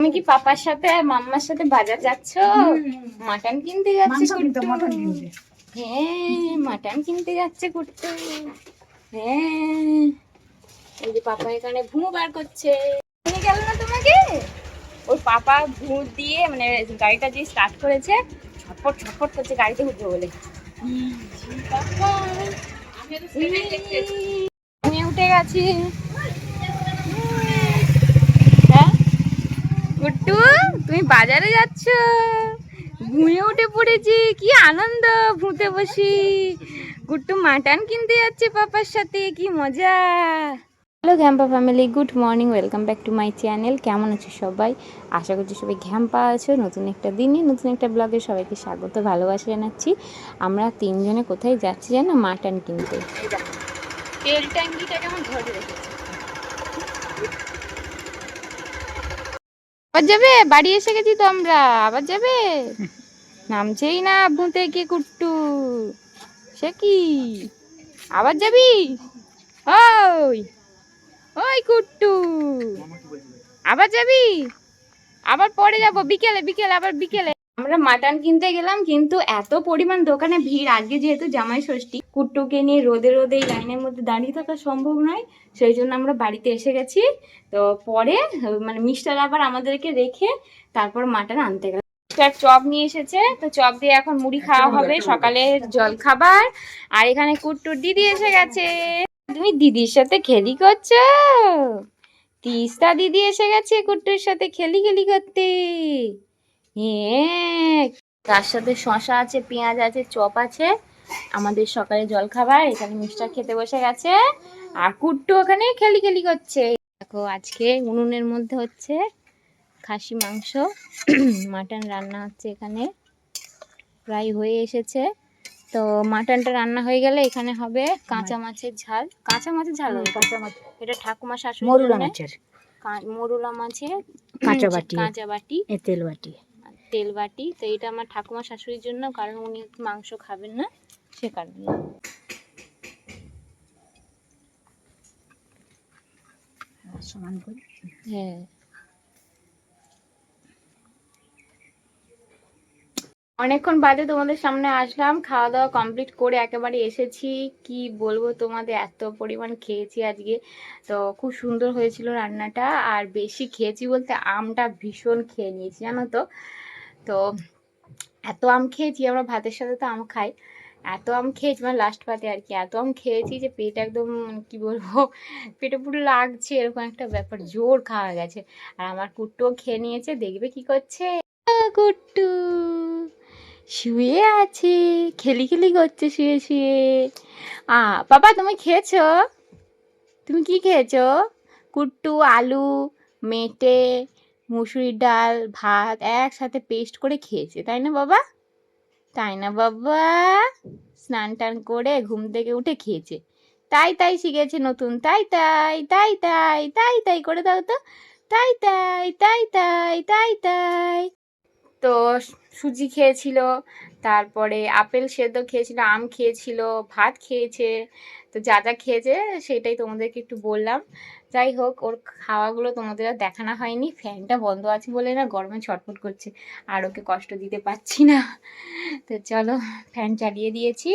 তুমি কি পাপার সাথে আর মাম্মার সাথে বাজার যাচ্ছ? মাটন কিনতে যাচ্ছে। হ্যাঁ মাটন কিনতে যাচ্ছে কুট্টু। হ্যাঁ। এই যে পাপা এখানে ভুঁ বার করছে। নিয়ে গেল না তোমাকে? ওর পাপা ভুঁ দিয়ে মানে গাড়িটা যে স্টার্ট করেছে ছটপট ছটপট করছে গাড়িতে উঠবে বলে। আমি উঠে গেছি হ্যাঁ গুট্টু তুমি বাজারে যাচ্ছ? ভুঁয়ে উঠে পড়েছি, কি আনন্দ, ভুঁতে বসি। গুট্টু মাটন কিনতে যাচ্ছে পাপার সাথে, কি মজা। Hello ঘ্যাম্পা family, good morning, welcome back to my channel. কেমন আছো সবাই? আশা করছি সবাই ঘ্যাম্পা আছো। নতুন একটা দিনে, নতুন একটা ব্লগে সবাইকে স্বাগত, ভালোবাসা জানাচ্ছি। আমরা তিনজনে কোথায় যাচ্ছি জানো? মাটন কিনতে। তেল ট্যাঙ্কিটা কেমন ধরে রেখেছে আবার যাবে? বাড়ি এসে গেছি তো আমরা। আবার যাবে? নামছেই না ভূতে কে কুট্টু। সে কি? আবার যাবি? ওই ওই কুট্টু। আবার যাবি? আবার পরে যাব। বিকেলে বিকেলে আবার বিকেলে। আমরা মাটন কিনতে গেলাম কিন্তু এত পরিমাণ দোকানে ভিড়। আজকে যেহেতু জামাই ষষ্ঠী কুট্টুকে নিয়ে রোদে রোদে এই লাইনের মধ্যে দাঁড়িয়ে থাকা সম্ভব নয় সেই জন্য আমরা বাড়িতে এসে গেছি। তো পরে মানে মিস্টার আবার আমাদেরকে রেখে তারপর মাটন আনতে গেল মিস্টার চপ নিয়ে এসেছে তো চপ দিয়ে এখন মুড়ি খাওয়া হবে সকালে জল খাবার আর এখানে কুট্টুর দিদি এসে গেছে। তুমি দিদির সাথে খেলি করছ? তিস্তা দিদি এসে গেছে কুট্টুর সাথে খেলি খেলি করতে। তার সাথে শশা আছে পেঁয়াজ আছে চপ আছে আমাদের সকালে জল খাবার এখানে মিষ্টার খেতে বসে গেছে আর কুট্টু ওখানে খেলি খেলি করছে। দেখো আজকে উনুনের মধ্যে হচ্ছে খাসি মাংস মাটন রান্না হচ্ছে এখানে প্রায় হয়ে এসেছে। তো মাটনটা রান্না হয়ে গেলে এখানে হবে কাঁচা মাছের ঝাল। কাঁচা মাছের ঝাল হবে। কাঁচা মাছ। এটা ঠাকুমা শাশুড়ি মরুলা মাছের। মরুলা মাছের কাঁচা বাটি। কাঁচা বাটি। তেল বাটি। তেল বাটি তো এটা আমার ঠাকুমা শাশুড়ির জন্য কারণ উনি মাংস খাবেন না সে কারণে। সমান করে? হ্যাঁ। অনেকক্ষণ বাদে তোমাদের সামনে আসলাম খাওয়া দাওয়া কমপ্লিট করে একেবারে এসেছি। কি বলব তোমাদের এত পরিমাণ খেয়েছি আজকে। তো খুব সুন্দর হয়েছিল রান্নাটা আর বেশি খেয়েছি বলতে আমটা ভীষণ খেয়ে নিয়েছি জানো তো? তো এত আম খেয়েছি, আমরা ভাতের সাথে তো আম খাই। এত আম খেয়েছি মানে লাস্ট পাতে আর কি, এত আম খেয়েছি যে পেট একদম, কি বলব, পেটে পুরো লাগছে, এরকম একটা ব্যাপার, জোর খাওয়া গেছে। আর আমার কুট্টুও খেয়ে নিয়েছে, দেখবে কি করছে? কুট্টু, শুয়ে আছে, খেলি খেলি করছে, শুয়ে শুয়ে। আ, বাবা, তুমি খেয়েছো? তুমি কি খেয়েছো? কুট্টু, আলু, মেটে মুসুরির ডাল, ভাত একসাথে পেস্ট করে খেয়েছে, তাই না বাবা? তাই না বাবা? স্নান টান করে ঘুম থেকে উঠে খেয়েছে। তাই তাই শিখেছে নতুন, তাই তাই তাই তাই তাই তাই করে দাও তো। তাই তাই তাই তাই তাই তাই। তো সুজি খেয়েছিল, তারপরে আপেল সেদ্ধ খেয়েছিল, আম খেয়েছিল, ভাত খেয়েছে তো যা যা খেয়েছে সেটাই তোমাদেরকে একটু বললাম। যাই হোক ওর খাওয়াগুলো তোমাদের আর দেখানো হয়নি। ফ্যানটা বন্ধ আছে বলে না গরমে ছটফট করছে আর ওকে কষ্ট দিতে পারছি না। তো চলো ফ্যান চালিয়ে দিয়েছি।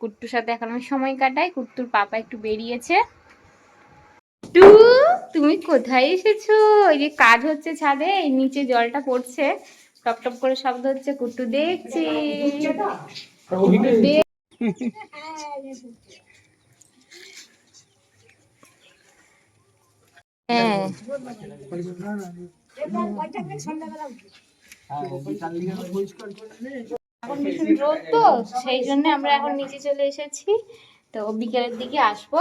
কুট্টুর সাথে এখন আমি সময় কাটাই। কুট্টুর পাপা একটু বেরিয়েছে। টু তুমি কোথায় এসেছ? এই যে কাজ হচ্ছে ছাদে এই নিচে জলটা পড়ছে। টপ টপ করে শব্দ হচ্ছে কুট্টু দেখছি। হ্যাঁ। এখন ভীষণ রোদ তো সেই জন্য আমরা এখন নিচে চলে এসেছি। তো বিকেলের দিকে আসব।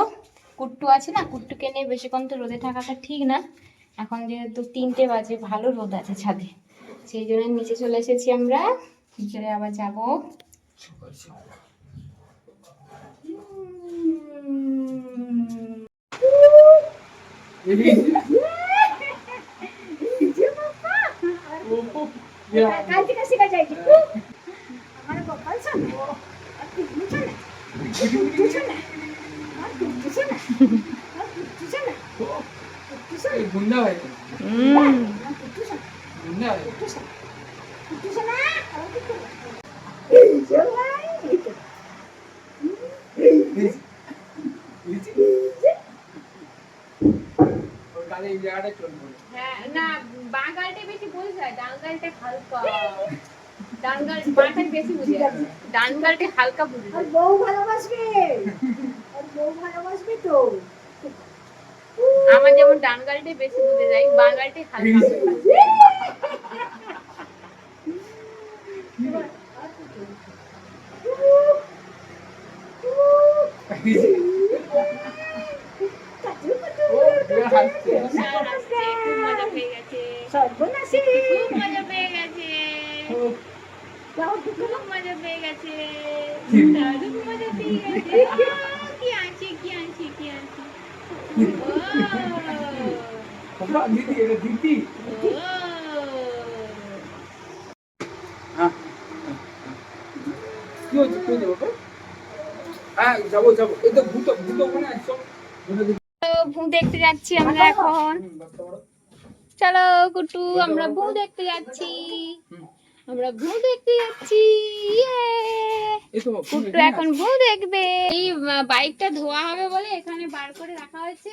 কুট্টু আছে না কুট্টুকে নিয়ে বেশিক্ষণ তো রোদে থাকাটা ঠিক না। এখন যেহেতু তিনটে বাজে ভালো রোদ আছে ছাদে। সেই জন্য নিচে চলে এসেছি আমরা। বিকেলে আবার যাব। কাল থেকে শেখা যায় কি আমার গোপাল শোন আর তুই বুঝছ না তুই বুঝছ না আর তুই বুঝছ না আর তুই বুঝছ না তুই বুঝছ না গুন্ডা হয় হুম আর তুই বুঝছ না সামনে আয় একটু শোনা একটু শোনা আবার কি করব? এই যে ভাই, এই তো। এই যে, এই যে, ওর জায়গাটা চলবে। হ্যাঁ না বাঙালটা বেশি বোঝা ডাঙ্গালটা ডান গালটা হালকা ডান গাল বেশি বুঝে যায়। হালকা বুঝে আর বউ ভালোবাসবে? আর বউ ভালোবাসবে তো? আমার যেমন ডানগালটা বেশি বুঝে যায় বাঙালটা হালকা বুঝে যায়। এই যে, ও বিরাট হাসছে আর আসছে, খুব মজা পেয়ে গেছে সর্বনাশী খুব মজা পেয়ে গেছে ও, যাও ঢুকে খুব মজা পেয়ে গেছে দারুণ মজা পেয়ে গেছে আহ, কি আছে কি আছে কি আছে ও বাবা, দিদি এটা দিদি হ্যাঁ কি হচ্ছে কি হচ্ছে হ্যাঁ যাব যাব। এই তো ভূত ভূত ওখানে আছে। ভূত দেখি। তো ভূ দেখতে যাচ্ছি আমরা এখন। চলো কুটু আমরা ভূ দেখতে যাচ্ছি। আমরা ভূ দেখতে যাচ্ছি! কুট্টু এখন ভূ দেখবে। এই বাইকটা ধোয়া হবে বলে এখানে বার করে রাখা হয়েছে।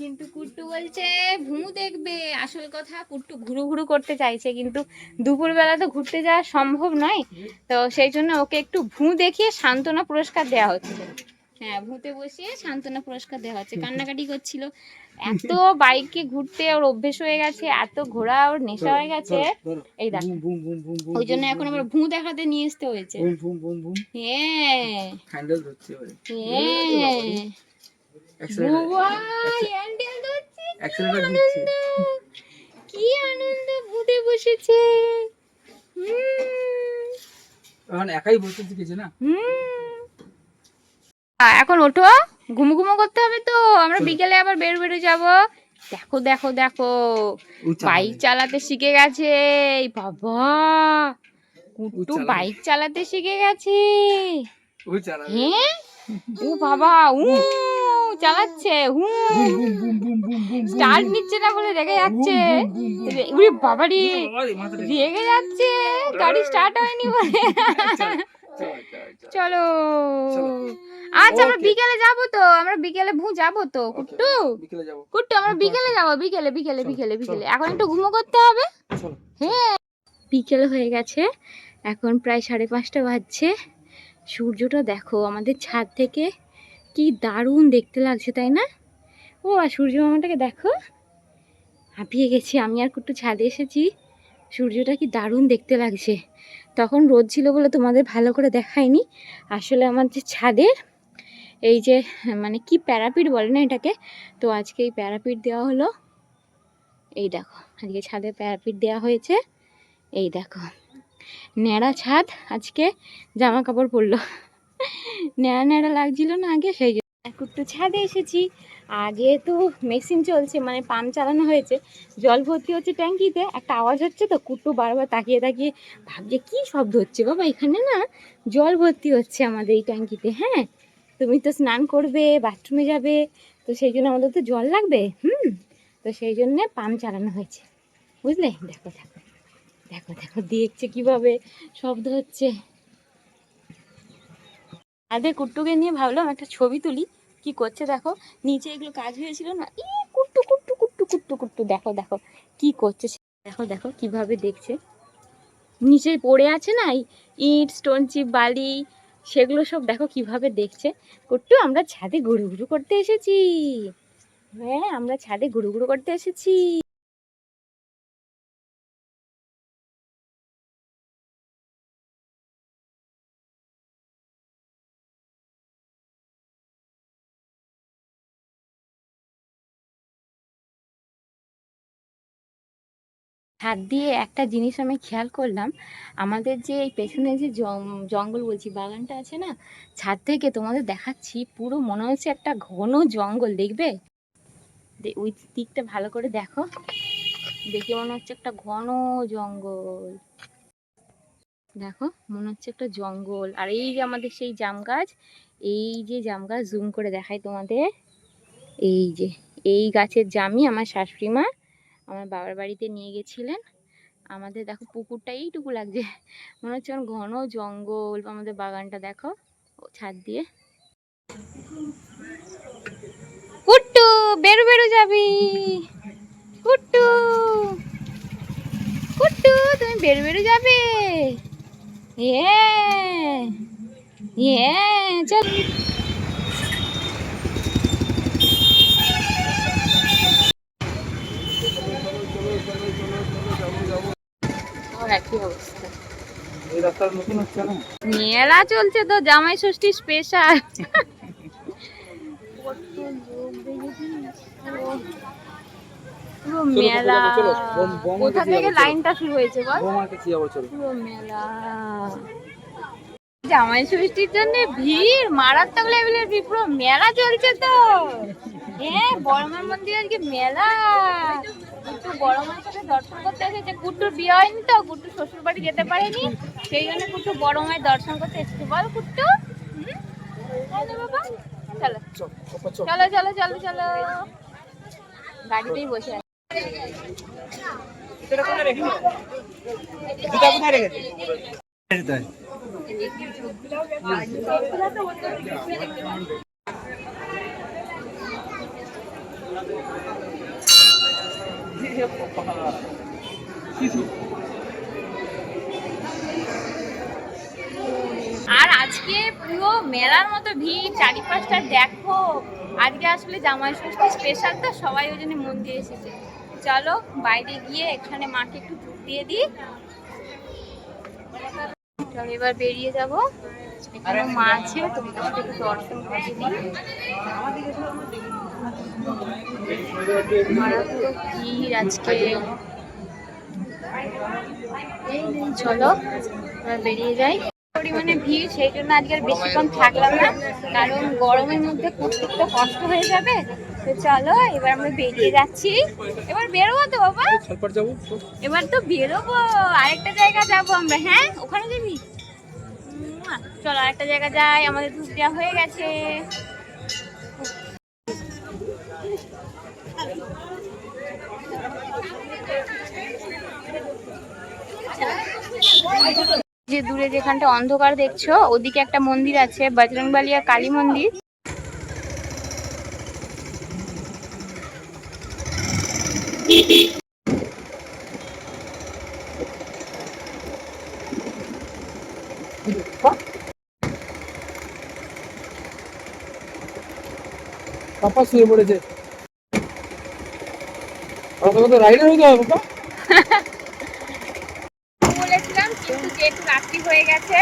কিন্তু কুট্টু বলছে ভূ দেখবে। আসল কথা কুট্টু ঘুরু ঘুরু করতে চাইছে কিন্তু দুপুরবেলা তো ঘুরতে যাওয়া সম্ভব নয়। তো সেই জন্য ওকে একটু ভূ দেখিয়ে সান্ত্বনা পুরস্কার দেওয়া হচ্ছে। হ্যাঁ ভূতে বসিয়ে সান্ত্বনা পুরস্কার দেওয়া হচ্ছে। কান্নাকাটি করছিল। এত বাইকে ঘুরতে ওর অভ্যেস হয়ে গেছে এত ঘোরা ওর নেশা হয়ে গেছে। এই দেখ। ওই জন্য এখন আমার ভূ দেখাতে নিয়ে আসতে হয়েছে। হ্যাঁ হ্যান্ডেল ধরছে হ্যাঁ হ্যান্ডেল ধরছে, কি আনন্দ! ভূতে বসেছে। এখন একাই বসতে শিখেছে না? হুম। এখন ওঠো ঘুমো ঘুমো করতে হবে তো আমরা বিকেলে আবার বের বেরো যাব দেখো দেখো দেখো বাইক চালাতে শিখে গেছে বাবা চালাবে। বাইক চালাতে শিখে গেছে হ্যাঁ ও বাবা উ চালাচ্ছে হু স্টার্ট নিচ্ছে না বলে রেগে যাচ্ছে। উরে বাবারে, রেগে যাচ্ছে গাড়ি স্টার্ট হয়নি বলে চল। আচ্ছা আমরা বিকেলে যাব তো আমরা বিকেলে ভু যাব তো কুট্টু। বিকেলে যাব। কুট্টু আমরা বিকেলে যাব বিকেলে বিকেলে বিকেলে বিকেলে। এখন একটু ঘুমো করতে হবে? হ্যাঁ। বিকেল হয়ে গেছে। এখন প্রায় সাড়ে পাঁচটা বাজছে। সূর্যটা দেখো আমাদের ছাদ থেকে কি দারুণ দেখতে লাগছে তাই না? ও আর সূর্য মামাটাকে দেখো। হাঁপিয়ে গেছি আমি আর কুট্টু ছাদে এসেছি। সূর্যটা কি দারুণ দেখতে লাগছে। তখন রোদ ছিল বলে তোমাদের ভালো করে দেখায়নি। আসলে আমার যে ছাদের এই যে মানে কি প্যারাপিট বলে না এটাকে? তো আজকে এই প্যারাপিট দেওয়া হলো। এই দেখো, আজকে ছাদে প্যারাপিট দেওয়া হয়েছে। এই দেখো, ন্যাড়া ছাদ আজকে জামা কাপড় পরলো। ন্যাড়া ন্যাড়া লাগছিল না আগে, সেই জন্য। একটু ছাদে এসেছি। আর যেহেতু মেশিন চলছে মানে পাম্প চালানো হয়েছে, জল ভর্তি হচ্ছে ট্যাঙ্কিতে, একটা আওয়াজ হচ্ছে তো, কুট্টু বারবার তাকিয়ে তাকিয়ে ভাবছে, কি শব্দ হচ্ছে বাবা, এখানে না জল ভর্তি হচ্ছে আমাদের এই ট্যাঙ্কিতে হ্যাঁ? তুমি তো স্নান করবে, বাথরুমে যাবে, তো সেই জন্য আমাদের তো জল লাগবে, হুম? তো সেই জন্যে পাম্প চালানো হয়েছে, বুঝলে? দেখো দেখো দেখো দেখো, দেখছে কীভাবে শব্দ হচ্ছে। আদে কুট্টুকে নিয়ে ভাবলাম একটা ছবি তুলি। কি করছে দেখো? নিচে এগুলো কাজ হয়েছিল না? ই, কুট্টু কুট্টু কুট্টু কুট্টু কুট্টু। দেখো দেখো। কি করছে দেখো দেখো, কীভাবে দেখছে। নিচে পড়ে আছে না ইট স্টোন চিপ বালি, সেগুলো সব দেখো কীভাবে দেখছে। কুট্টু, আমরা ছাদে ঘুরু ঘুরু করতে এসেছি। হ্যাঁ আমরা ছাদে ঘুরু ঘুরু করতে এসেছি। হাত দিয়ে একটা জিনিস আমি খেয়াল করলাম, আমাদের যে এই পেছনে যে জঙ্গল বলছি, বাগানটা আছে না, ছাদ থেকে তোমাদের দেখাচ্ছি পুরো মনে হচ্ছে একটা ঘন জঙ্গল, দেখবে? ওই দিকটা ভালো করে দেখো, দেখে মনে হচ্ছে একটা ঘন জঙ্গল। দেখো, মনে হচ্ছে একটা জঙ্গল, আর এই যে আমাদের সেই জাম গাছ, এই যে জাম গাছ জুম করে দেখাই তোমাদের, এই যে, এই গাছের জামই আমার শাশুড়ি মা আমার বাবার বাড়িতে নিয়ে গেছিলেন। আমাদের দেখো পুকুরটা এইটুকু লাগছে। মনে হচ্ছে আমার ঘন জঙ্গল। আমাদের বাগানটা দেখো ছাদ দিয়ে। কুট্টু বেরু বেরু যাবি। কুট্টু কুট্টু তুমি বেরু বেরু যাবে। ইয়ে ইয়ে চল। অবস্থা? মেলা চলছে তো জামাই ষষ্ঠী স্পেশাল পুরো মেলা। কোথা থেকে লাইনটা শুরু হয়েছে বল? পুরো মেলা। জামাই ষষ্ঠীর জন্য ভিড় মারাত্মক লেভেলের ভিড় পুরো মেলা চলছে তো। হ্যাঁ বড়মার মন্দির আজকে মেলা। কুট্টু বড়মার সাথে দর্শন করতে এসেছে। কুট্টুর বিয়ে হয়নি তো কুট্টু শ্বশুর বাড়ি যেতে পারেনি, সেই জন্য কুট্টু বড় মায়ের দর্শন করতে এসেছে। বল না বাবা, চলো। চল চল, চলো চলো। গাড়িতেই বসে আছি। জুতা কোথায় আর আজকে পুরো মেলার মতো ভিড়, চারিপাশটা দেখো। আজকে আসলে জামাই ষষ্ঠী স্পেশাল তো সবাই ওই জন্য মন্দিরে এসেছে। চলো বাইরে গিয়ে এখানে মাকে একটু ধূপ দিয়ে দিই। চলো এবার বেরিয়ে যাব। এখানে মা আছে, তোমাদের সাথে একটু দর্শন করে দিই মারাত্মক ভিড় আজকে। চলো বেরিয়ে যাই। পরিমাণে ভিড় সেই জন্য আজকে আর বেশিক্ষণ থাকলাম না কারণ গরমের মধ্যে তো কষ্ট হয়ে যাবে। তো চলো এবার আমরা বেরিয়ে যাচ্ছি। এবার বেরোবো তো বাবা। এবার তো বেরোবো। আরেকটা জায়গা যাব আমরা হ্যাঁ? ওখানে যাবি? চলো আরেকটা জায়গা যাই আমাদের ধূপ দেওয়া হয়ে গেছে। যে দূরে যেখানটা অন্ধকার দেখছ ওদিকে একটা মন্দির আছে বজরংবালিয়া কালী মন্দির। পাপা শুয়ে পড়েছে। আর তোকে তো রাইডার হইতে হবে পাপা। বলেছিলাম কিন্তু যেহেতু রাত্রি হয়ে গেছে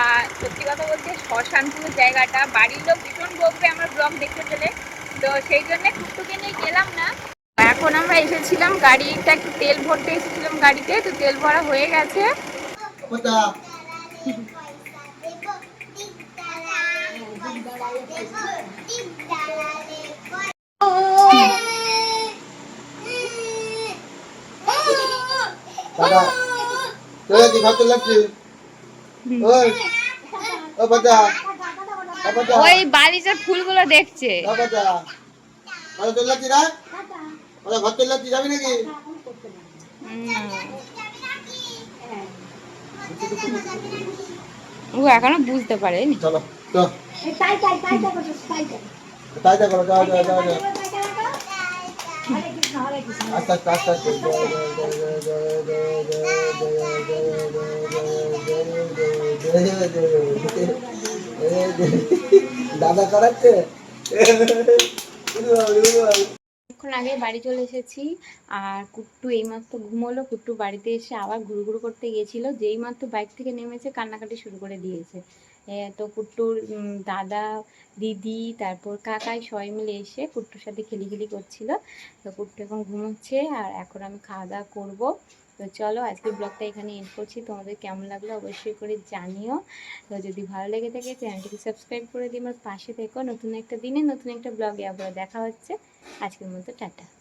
আর সত্যি কথা বলতে শ্মশানপুর জায়গাটা বাড়ির লোক ভীষণ বকবে আমার ব্লগ দেখতে পেলে তো সেই জন্য কুট্টুকে নিয়ে গেলাম না। এখন আমরা এসেছিলাম গাড়িটা একটু তেল ভরতে এসেছিলাম গাড়িতে তো তেল ভরা হয়ে গেছে। দাদা তোরা কি ভাবতে লাগছে ওই ও বাচ্চা ওই বালিশের ফুলগুলো দেখছে ও বাচ্চা ভালো তোর লাগছি না ওরা ঘর তোর লাগছি যাবি নাকি ও এখনও বুঝতে পারেনি চলো তো তাই তাই তাই তাই তাই তাই। তাই তাই করো যাও যাও যাও আস্তে দাদা করাচ্ছে আগে বাড়ি চলে এসেছি, আর কুট্টু এইমাত্র ঘুমোলো। কুট্টু বাড়িতে এসে আবার ঘুরু ঘুরু করতে গিয়েছিল। যেই মাত্র বাইক থেকে নেমেছে, কান্নাকাটি শুরু করে দিয়েছে। তো কুট্টুর দাদা, দিদি, তারপর কাকাই সবাই মিলে এসে কুট্টুর সাথে খেলিখেলি করছিল। তো কুট্টু এখন ঘুমোচ্ছে আর এখন আমি খাওয়া দাওয়া করব। তো চলো আজকের ব্লগটা এখানে এন্ড করছি। তোমাদের কেমন লাগল অবশ্যই করে জানিও। তো যদি ভালো লেগে থাকে, চ্যানেলটিকে সাবস্ক্রাইব করে দিই আমার পাশে থেকো। নতুন একটা দিনে নতুন একটা ব্লগে আবার দেখা হচ্ছে। আজকের মতো টাটা।